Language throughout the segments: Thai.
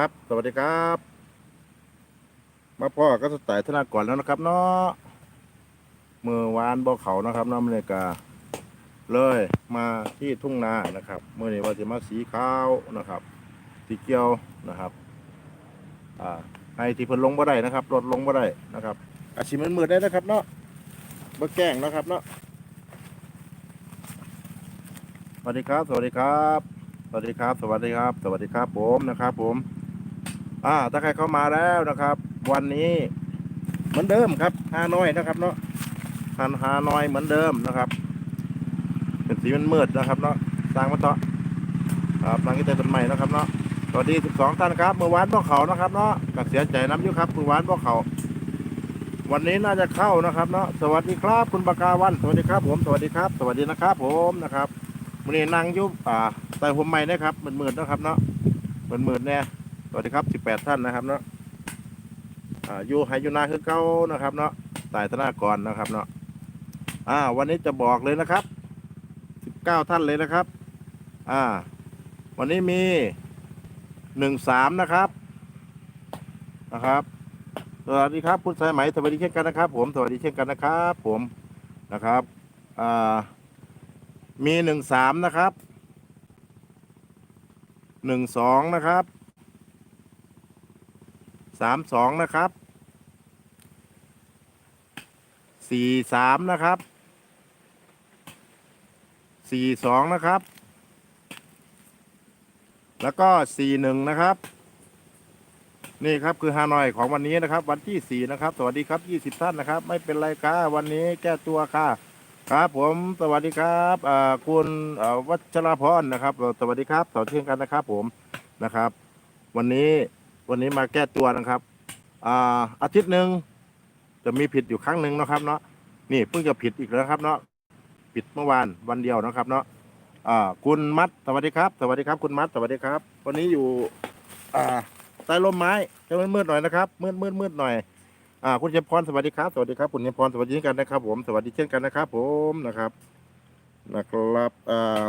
ครับ สวัสดีครับ มาพ่อก็สไตล์ธนากรแล้วนะครับ เนาะเมื่อวานบ่อเขานะครับเน้ำเนกาเลยมาที่ทุ่งนานะครับ เมื่อนี้ว่าจะมาสีขาวนะครับ สีเขียวนะครับ อ่าให้ที่เพิ่นลงบ่ได้นะครับลดลงบ่ได้นะครับอาชีพมันมืดได้นะครับเนาะบ่แกล้งนะครับเนาะสวัสดีครับ สวัสดีครับ สวัสดีครับ สวัสดีครับ สวัสดีครับผมนะครับ ผม อ่าถ้าใครเข้ามาแล้วนะครับ วันนี้เหมือนเดิมครับฮานอยนะครับเนาะฮันฮานอยเหมือนเดิมนะครับ เป็นสีมันมืดนะครับเนาะสร้างมาต่อครับหลังที่เจอต้นใหม่นะครับเนาะสวัสดี 12 ท่านครับ เมื่อวานพวกเขานะครับเนาะก็เสียใจน้ำยุครับเมื่อวานพวกเขา วันนี้น่าจะเข้านะครับเนาะ สวัสดีครับ คุณปากาวัน สวัสดีครับ ผม สวัสดีครับ สวัสดีนะครับผมนะครับวันนี้นังยุบอ่าใส่ผมใหม่นะครับเหมือนเหมื่นนะครับเนาะเหมือนเหมื่นเนี่ย วัสดีครับสิบแปดท่านนะครับเนาะอ่าอยู่ไฮยูนาคือเก้านะครับเนาะตายธนากรนะครับเนาะอ่า วันนี้จะบอกเลยนะครับสิบเก้าท่านเลยนะครับ อ่า วันนี้มีหนึ่งสามนะครับ นะครับ สวัสดีครับคุณสายไหมสวัสดีเช่นกันนะครับ ผม สวัสดีเช่นกันนะครับ ผม นะครับ อ่า มีหนึ่งสามนะครับหนึ่งสองนะครับ สามสองนะครับสี่สามนะครับสี่สองนะครับ แล้วก็สี่หนึ่งนะครับ นี่ครับคือฮานอยของวันนี้นะครับ วันที่สี่นะครับ สวัสดีครับยี่สิบท่านนะครับ ไม่เป็นไรค่ะวันนี้แก้ตัวค่ะครับผมสวัสดีครับคุณวัชรพรนะครับ สวัสดีครับสวัสดีกันนะครับ ผมนะครับ วันนี้ วันนี้มาแก้ตัวนะครับอ่าอาทิตย์หนึ่งจะมีผิดอยู่ครั้งหนึ่งนะครับ เนาะนี่เพิ่งจะผิดอีกแล้วครับ เนาะผิดเมื่อวานวันเดียวนะครับ เนาะอ่าคุณมัดสวัสดีครับ สวัสดีครับ คุณมัดสวัสดีครับ วันนี้อยู่อ่าใต้ร่มไม้จะมืดๆหน่อยนะครับมืดมืดมืดหน่อยอ่าคุณเจมพรสวัสดีครับสวัสดีครับคุณเจมพรสวัสดีเช่นกันนะครับ ผมสวัสดีเช่นกันนะครับ ผมนะครับนะครับอ่า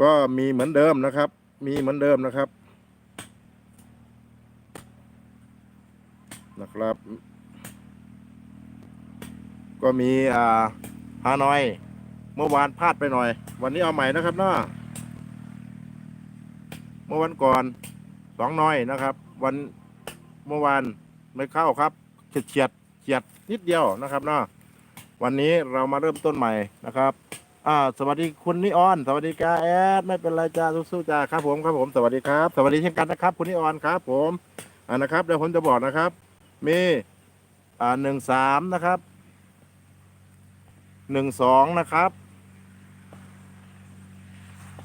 ก็มีเหมือนเดิมนะครับ มีเหมือนเดิมนะครับ นะครับ ก็มีอ่าฮานอย เมื่อวานพลาดไปหน่อย วันนี้เอาใหม่นะครับเนาะเมื่อวันก่อนสองน้อยนะครับ วันเมื่อวานไม่เข้าครับเฉียดเฉียดเฉียดนิดเดียวนะครับเนาะวันนี้เรามาเริ่มต้นใหม่นะครับอ่าสวัสดีคุณนิออน สวัสดีจ้าแอดไม่เป็นไรจ้าสู้ๆจ้าครับผมครับผมสวัสดีครับ สวัสดีเช่นกันนะครับ คุณนิออนครับ ผมอ่านะครับเดี๋ยวผมจะบอกนะครับ มีอ่าหนึ่งสามนะครับหนึ่งสองนะครับ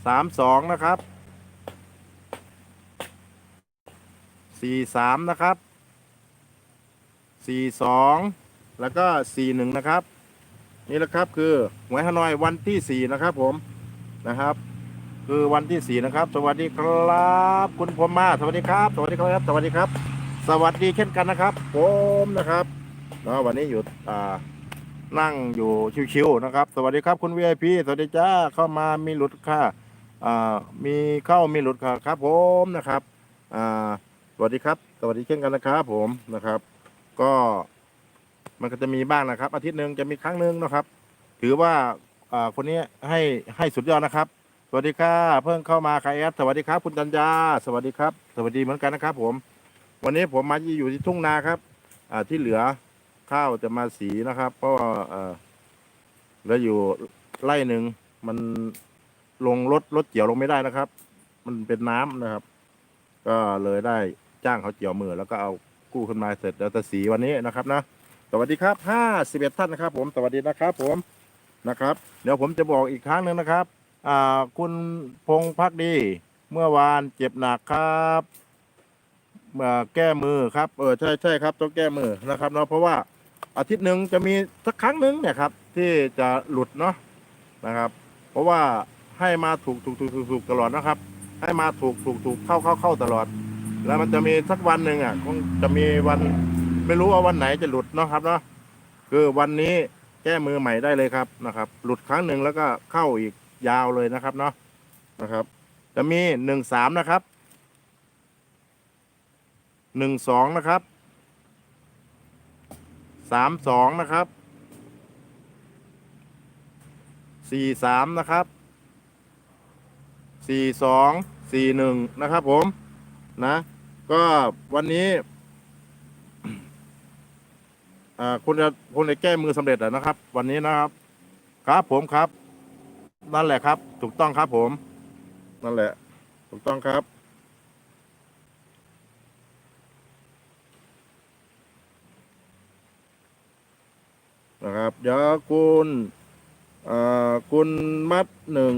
สามสองนะครับสี่สามนะครับสี่สองแล้วก็สี่หนึ่งนะครับ นี่แหละครับคือหวยฮานอยวันที่สี่นะครับผมนะครับ คือวันที่สี่นะครับ สวัสดีครับ คุณพรมมาสวัสดีครับ สวัสดีครับ สวัสดีครับ สวัสดีเช่นกันนะครับ ผมนะครับเนาะวันนี้อยู่อ่านั่งอยู่ชิวๆนะครับ สวัสดีครับคุณ VIP สวัสดีจ้าเข้ามามีหลุดค่ะอ่ามีเข้ามีหลุดค่ะครับ ผมนะครับอ่าสวัสดีครับ สวัสดีเช่นกันนะครับ ผมนะครับ ก็มันก็จะมีบ้างนะครับ อาทิตย์หนึ่งจะมีครั้งหนึ่งนะครับ ถือว่าอ่าคนนี้ให้ให้สุดยอดนะครับ สวัสดีค่ะเพิ่งเข้ามาค่ะแอดสวัสดีครับ คุณจันยาสวัสดีครับ สวัสดีเหมือนกันนะครับ ผม วันนี้ผมมาอยู่ที่ทุ่งนาครับอ่าที่เหลือข้าวจะมาสีนะครับ เพราะว่าเอ่อเหลืออยู่ไร่หนึ่งมันลงรถรถเกี่ยวลงไม่ได้นะครับ มันเป็นน้ำนะครับ ก็เลยได้จ้างเขาเกี่ยวมือแล้วก็เอากู้ขึ้นมาเสร็จแล้วจะสีวันนี้นะครับนะสวัสดีครับห้าสิบเอ็ดท่านนะครับ ผมสวัสดีนะครับ ผมนะครับ เดี๋ยวผมจะบอกอีกครั้งหนึ่งนะครับอ่าคุณพงพักดี เมื่อวานเจ็บหนักครับ แก้มือครับเออใช่ใช่ครับต้องแก้มือนะครับเนาะเพราะว่าอาทิตย์หนึ่งจะมีสักครั้งหนึ่งเนี่ยครับ ที่จะหลุดเนาะนะครับ เพราะว่าให้มาถูกถูกถูกถูกถูกตลอดนะครับ ให้มาถูกถูกถูกเข้าเข้าเข้าตลอด แล้วมันจะมีสักวันหนึ่งอะคงจะมีวันไม่รู้ว่าวันไหนจะหลุดเนาะครับเนาะคือวันนี้แก้มือใหม่ได้เลยครับนะครับ หลุดครั้งหนึ่งแล้วก็เข้าอีกยาวเลยนะครับเนาะนะครับ จะมีหนึ่งสามนะครับ หนึ่งสองนะครับสามสองนะครับสี่สามนะครับสี่สองสี่หนึ่งนะครับผมนะ ก็วันนี้คุณจะคุณจะแก้มือสำเร็จนะครับ วันนี้นะครับ ครับผมครับ นั่นแหละครับ ถูกต้องครับผม นั่นแหละ ถูกต้องครับ นะครับ เดี๋ยวคุณคุณมัดหนึ่ง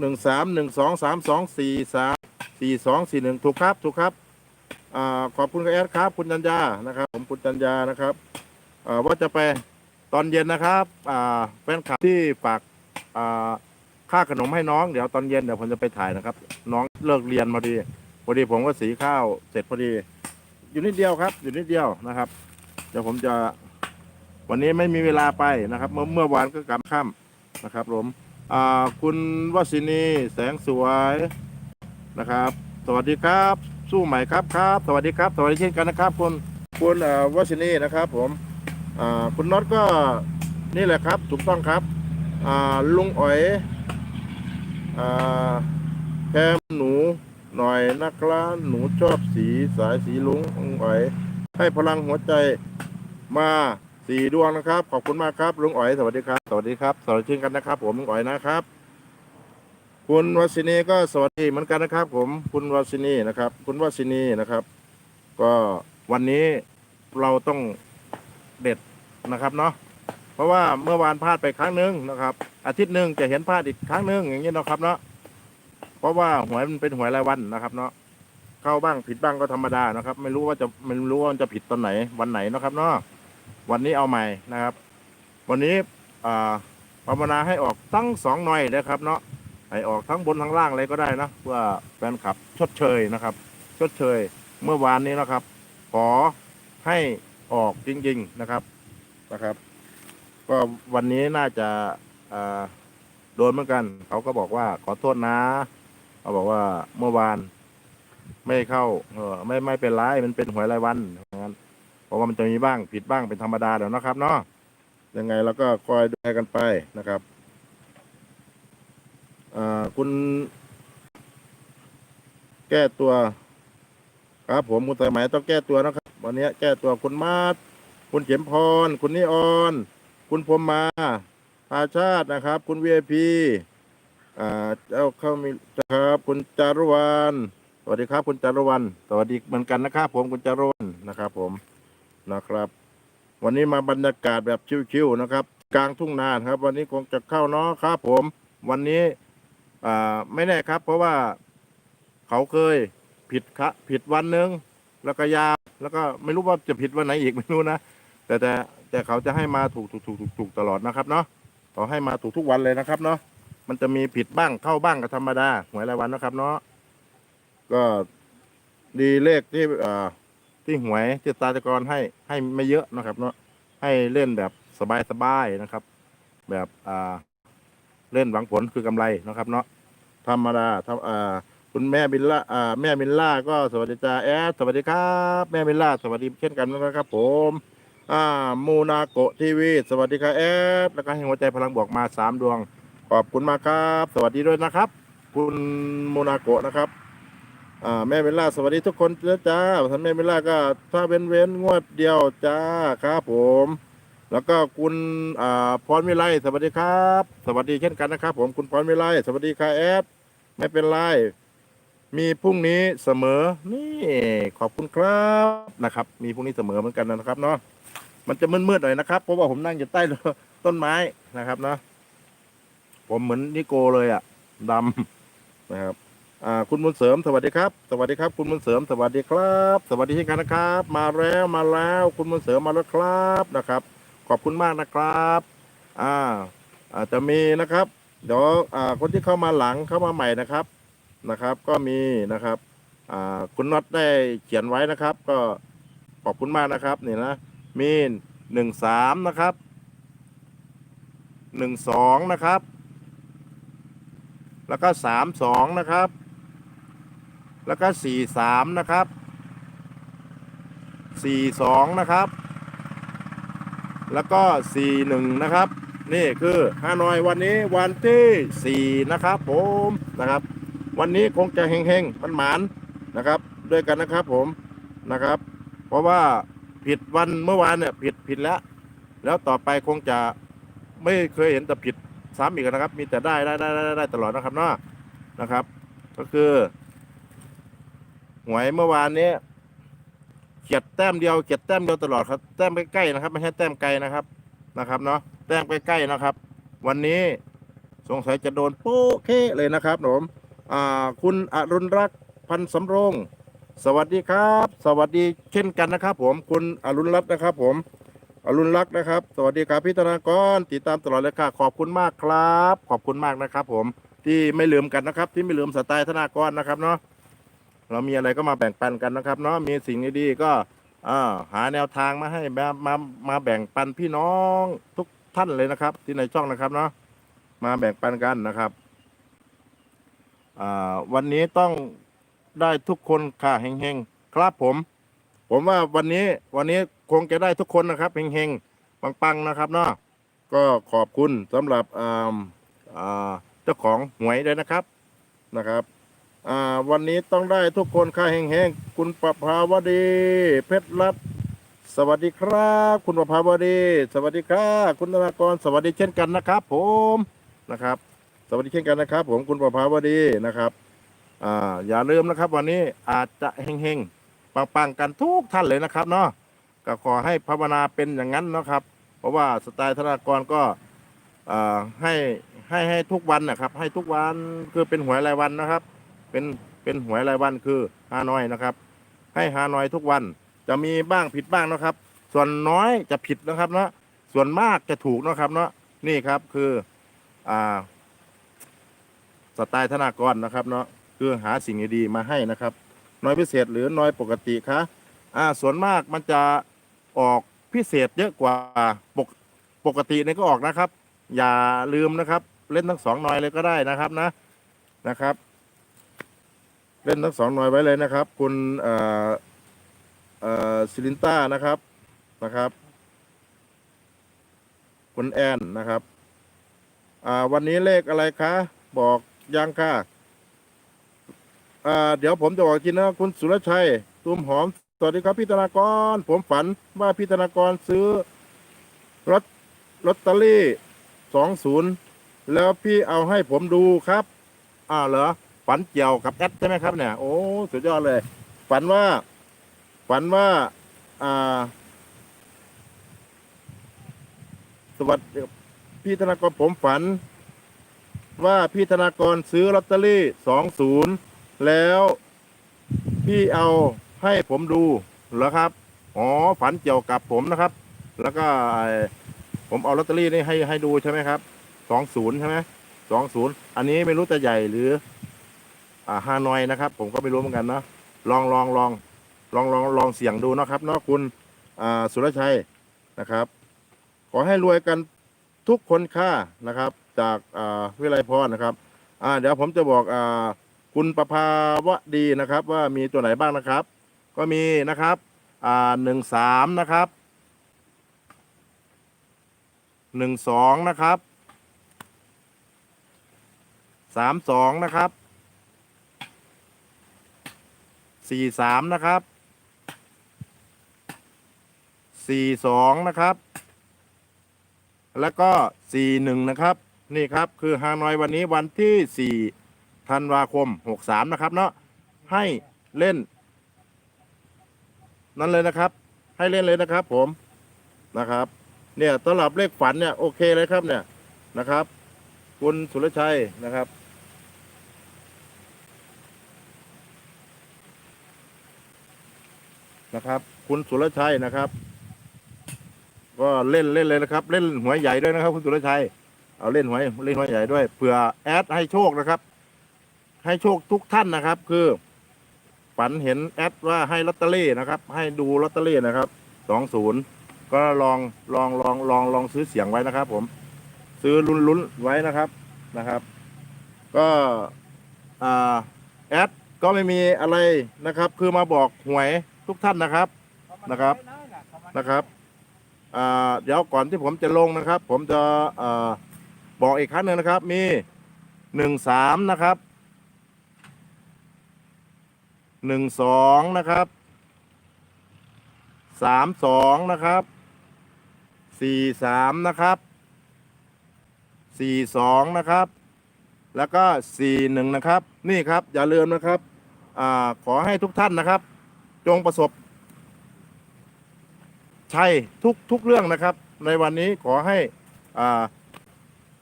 หนึ่งสามหนึ่งสองสามสองสี่สามสี่สองสี่หนึ่งถูกครับถูกครับอขอบคุณแอดครับ คุณจัญญานะครับ ผมคุณจัญญานะครับว่าจะไปตอนเย็นนะครับแฟนคลับที่ฝากอ่าค่าขนมให้น้อง เดี๋ยวตอนเย็นเดี๋ยวผมจะไปถ่ายนะครับ น้องเลิกเรียนพอดีพอดีผมก็สีข้าวเสร็จพอดี อยู่นิดเดียวครับ อยู่นิดเดียวนะครับ เดี๋ยวผมจะ วันนี้ไม่มีเวลาไปนะครับ เมื่อเมื่อวานก็กลับค่ำนะครับผมคุณวสินีแสงสวยนะครับ สวัสดีครับ สู้ใหม่ครับครับ สวัสดีครับ สวัสดีเช่นกันนะครับ คุณคุณวสินีนะครับ ผมคุณน็อตก็นี่แหละครับ ถูกต้องครับลุงอ๋อยอแคมหนูหน่อยนะครับหนูชอบสีสายสีลุงอ๋อย ให้พลังหัวใจมา สี่ดวงนะครับ ขอบคุณมากครับลุงอ๋อย สวัสดีครับ สวัสดีครับสวัสดีเช่นกันนะครับ ผมลุงอ๋อยนะครับ คุณวสินีก็สวัสดีเหมือนกันนะครับ ผมคุณวสินีนะครับ คุณวสินีนะครับ ก็วันนี้เราต้องเด็ดนะครับเนาะเพราะว่าเมื่อวานพลาดไปครั้งหนึ่งนะครับ อาทิตย์หนึ่งจะเห็นพลาดอีกครั้งหนึ่งอย่างนี้นะครับเนาะเพราะว่าหวยมันเป็นหวยรายวันนะครับเนาะเข้าบ้างผิดบ้างก็ธรรมดานะครับ ไม่รู้ว่าจะไม่รู้ว่าจะผิดตอนไหนวันไหนนะครับเนาะ วันนี้เอาใหม่นะครับ วันนี้ภาวนาให้ออกทั้งสองหน่อยนะครับ เนาะให้ออกทั้งบนทั้งล่างอะไรก็ได้นะเพื่อแฟนคลับชดเชยนะครับ ชดเชยเมื่อวานนี้นะครับ ขอให้ออกจริง ๆนะครับนะครับ ก็วันนี้น่าจะโดนเหมือนกัน เขาก็บอกว่าขอโทษนะเขาบอกว่าเมื่อวานไม่เข้า เออไม่ไม่เป็นไรมันเป็นหวยรายวัน ราะว่ามันจะมีบ้างผิดบ้างเป็นธรรมดาเดี๋ยวนะครับเนาะยังไงเราก็คอยดูแลกันไปนะครับคุณ แก้ตัว ครับผมคุณสายไหมต้องแก้ตัวนะครับ วันนี้แก้ตัวคุณมาศคุณเข็มพร คุณนิออน คุณพรมมาภาชาตินะครับ คุณวีไอพีอ่าเจ้าเข้ามีครับ คุณจารุวรรณสวัสดีครับ คุณจารวันสวัสดีเหมือนกันนะครับผมคุณจารวันนะครับผม นะครับ วันนี้มาบรรยากาศแบบชิวๆนะครับ กลางทุ่งนาครับ วันนี้คงจะเข้าเนาะครับผม วันนี้อ่าไม่แน่ครับ เพราะว่าเขาเคยผิดคะผิดวันหนึ่งแล้วก็ยาวแล้วก็ไม่รู้ว่าจะผิดวันไหนอีกไม่รู้นะแต่แต่แต่เขาจะให้มาถูกถูกถูกถูกถูกตลอดนะครับเนาะเขาให้มาถูกทุกวันเลยนะครับเนาะมันจะมีผิดบ้างเข้าบ้างก็ธรรมดาหวยรายวันนะครับ เนาะก็ดีเลขที่อ่า ที่หวยที่ตาตะกรให้ให้ไม่เยอะนะครับ เนาะให้เล่นแบบสบายๆนะครับ แบบอ่าเล่นหวังผลคือกำไรนะครับ เนาะธรรมดาทำอ่าคุณแม่บิลล่าอ่าแม่บิลล่าก็สวัสดีจ้าแอดสวัสดีครับ แม่บิลล่าสวัสดีเช่นกันนะครับ ผมอ่ามูนาโกทีวีสวัสดีครับแอดแล้วก็ให้หัวใจพลังบวกมาสามดวง ขอบคุณมากครับ สวัสดีด้วยนะครับ คุณมูนาโกนะครับ อ่าแม่เบลล่าสวัสดีทุกคนนะจ้าท่านแม่เบลล่าก็ถ้าเว้นเว้นงวดเดียวจ้าครับผม แล้วก็คุณอ่าพรวิไลสวัสดีครับ สวัสดีเช่นกันนะครับผมคุณพรวิไลสวัสดีค่ะแอดไม่เป็นไรมีพรุ่งนี้เสมอนี่ขอบคุณครับนะครับ มีพรุ่งนี้เสมอเหมือนกันนะครับเนาะมันจะมืดๆหน่อยนะครับเพราะว่าผมนั่งอยู่ใต้ต้นไม้นะครับเนาะผมเหมือนนิโกเลยอะดำนะครับ อ่าคุณบุญเสริมสวัสดีครับ สวัสดีครับ คุณบุญเสริมสวัสดีครับ สวัสดีเช่นกันนะครับ มาแล้วมาแล้ว คุณบุญเสริมมาแล้วครับนะครับ ขอบคุณมากนะครับอ่าอาจจะมีนะครับ เดี๋ยวอ่าคนที่เข้ามาหลังเข้ามาใหม่นะครับนะครับ ก็มีนะครับอ่าคุณน็อตได้เขียนไว้นะครับ ก็ขอบคุณมากนะครับนี่นะมีหนึ่งสามนะครับหนึ่งสองนะครับ แล้วก็สามสองนะครับ แล้วก็สี่สามนะครับสี่สองนะครับ แล้วก็สี่หนึ่งนะครับ นี่คือฮานอยวันนี้วันที่สี่นะครับ ผมนะครับ วันนี้คงจะเฮงๆมันหมานนะครับ ด้วยกันนะครับผมนะครับ เพราะว่าผิดวันเมื่อวานเนี่ยผิดผิดแล้ว แล้วต่อไปคงจะไม่เคยเห็นแต่ผิดซ้ำอีกนะครับ มีแต่ได้ได้ได้ได้ได้ตลอดนะครับเนาะนะครับ ก็คือ หวยเมื่อวานนี้เขียดแต้มเดียวเขียดแต้มเดียวตลอดครับ แต้มใกล้ๆนะครับ ไม่ใช่แต้มไกลนะครับนะครับเนาะแต้มใกล้ๆนะครับ วันนี้สงสัยจะโดนโป๊ะเค้เลยนะครับผมอ่าคุณอรุณรักพันสำโรง สวัสดีครับ สวัสดีเช่นกันนะครับ ผมคุณอรุณรัตน์นะครับ ผมอรุณรักษ์นะครับ สวัสดีครับพี่ธนากรติดตามตลอดเลยค่ะ ขอบคุณมากครับ ขอบคุณมากนะครับ ผมที่ไม่ลืมกันนะครับ ที่ไม่ลืมสไตล์ธนากรนะครับเนาะ เรามีอะไรก็มาแบ่งปันกันนะครับเนาะมีสิ่งดีๆก็หาแนวทางมาให้มามามาแบ่งปันพี่น้องทุกท่านเลยนะครับ ที่ในช่องนะครับเนาะมาแบ่งปันกันนะครับวันนี้ต้องได้ทุกคนค่ะเฮงๆครับผม ผมว่าวันนี้วันนี้คงจะได้ทุกคนนะครับเฮงๆปังๆนะครับเนาะก็ขอบคุณสำหรับเจ้าของหวยด้วยนะครับนะครับ อ่าวันนี้ต้องได้ทุกคนค่ะเฮงๆคุณประภาวดี เพชรรัตน์สวัสดีครับ คุณประภาวดี สวัสดีครับคุณธนากรสวัสดีเช่นกันนะครับ ผมนะครับ สวัสดีเช่นกันนะครับ ผมคุณประภาวดีนะครับอ่าอย่าลืมนะครับ วันนี้อาจจะเฮงๆปังๆกันทุกท่านเลยนะครับเนาะก็ขอให้ภาวนาเป็นอย่างนั้นนะครับ เพราะว่าสไตล์ธนากรก็อ่าให้ให้ให้ทุกวันนะครับ ให้ทุกวันคือเป็นหวยรายวันนะครับ เป็นเป็นหวยรายวันคือฮานอยนะครับ ให้ฮานอยทุกวันจะมีบ้างผิดบ้างนะครับ ส่วนน้อยจะผิดนะครับเนาะส่วนมากจะถูกนะครับเนาะนี่ครับคืออ่าสไตล์ธนากรนะครับเนาะคือหาสิ่งดีๆมาให้นะครับน้อยพิเศษหรือน้อยปกติคะอ่าส่วนมากมันจะออกพิเศษเยอะกว่าปกปกตินี่ก็ออกนะครับ อย่าลืมนะครับ เล่นทั้งสองน้อยเลยก็ได้นะครับนะนะครับ เล่นทั้งสองหน้อยไว้เลยนะครับ คุณเอ่อเอ่อซิลินต้านะครับนะครับ คุณแอนนะครับอ่าวันนี้เลขอะไรคะ บอกยังค่ะอ่าเดี๋ยวผมจะบอกทีนะคุณสุรชัยตูมหอม สวัสดีครับพี่ธนากร ผมฝันว่าพี่ธนากรซื้อรถลอตเตอรี่สองศูนย์แล้วพี่เอาให้ผมดูครับอ้าเหรอ ฝันเกี่ยวกับแอดใช่ไหมครับเนี่ยโอ้สุดยอดเลย ฝันว่า ฝันว่าอ่าสวัสดีพี่ธนากรผมฝัน ว่าพี่ธนากรซื้อลอตเตอรี่สองศูนย์แล้วพี่เอาให้ผมดูเหรอครับอ๋อฝันเกี่ยวกับผมนะครับ แล้วก็ผมเอาลอตเตอรี่นี่ให้ให้ดูใช่ไหมครับสองศูนย์ใช่ไหมสองศูนย์อันนี้ไม่รู้จะใหญ่หรือ อ่าฮานอยนะครับ ผมก็ไม่รู้เหมือนกันเนาะลองลองลองลองลองลองเสี่ยงดูนะครับเนาะคุณอ่าสุรชัยนะครับ ขอให้รวยกันทุกคนค่านะครับ จากอ่าวิไลพรนะครับอ่าเดี๋ยวผมจะบอกอ่าคุณประภาวดีนะครับ ว่ามีตัวไหนบ้างนะครับ ก็มีนะครับอ่าหนึ่งสามนะครับหนึ่งสองนะครับสามสองนะครับ สี่สามนะครับสี่สองนะครับ แล้วก็สี่หนึ่งนะครับ นี่ครับคือฮานอยวันนี้วันที่สี่ธันวาคม63นะครับ เนาะให้เล่น นั่นเลยนะครับ ให้เล่นเลยนะครับ ผมนะครับ เนี่ยสำหรับเลขฝันเนี่ยโอเคเลยครับเนี่ยนะครับ คุณสุรชัยนะครับ นะครับ คุณสุรชัยนะครับ ก็เล่นเล่นเลยนะครับ เล่นหวยใหญ่ด้วยนะครับ คุณสุรชัย เอาเล่นหวยเล่นหวยใหญ่ด้วยเผื่อแอดให้โชคนะครับ ให้โชคทุกท่านนะครับ คือฝันเห็นแอดว่าให้ลอตเตอรี่นะครับ ให้ดูลอตเตอรี่นะครับสองศูนย์ก็ลองลองลองลองลองซื้อเสียงไว้นะครับ ผม ซื้อลุ้นลุ้นไว้นะครับนะครับ ก็อแอดก็ไม่มีอะไรนะครับ คือมาบอกหวย ทุกท่านนะครับนะครับนะครับเดี๋ยวก่อนที่ผมจะลงนะครับ ผมจะอบอกอีกครั้งหนึ่งนะครับ มีหนึ่งสามนะครับหนึ่งสองนะครับสามสองนะครับสี่สามนะครับสี่สองนะครับ แล้วก็สี่หนึ่งนะครับ นี่ครับอย่าลืมนะครับอขอให้ทุกท่านนะครับ จงประสบ ชัยทุกทุกเรื่องนะครับ ในวันนี้ขอให้อ่า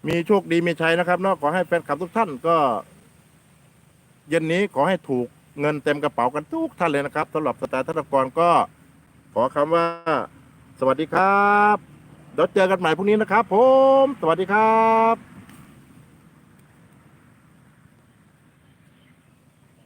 มีโชคดีมีชัยนะครับเนาะขอให้แฟนคลับทุกท่านก็ เย็นนี้ขอให้ถูกเงินเต็มกระเป๋ากันทุกท่านเลยนะครับสำหรับสแตนธนกรก็ ขอคำว่า สวัสดีครับเดี๋ยวเจอกันใหม่พรุ่งนี้นะครับ ผม สวัสดีครับ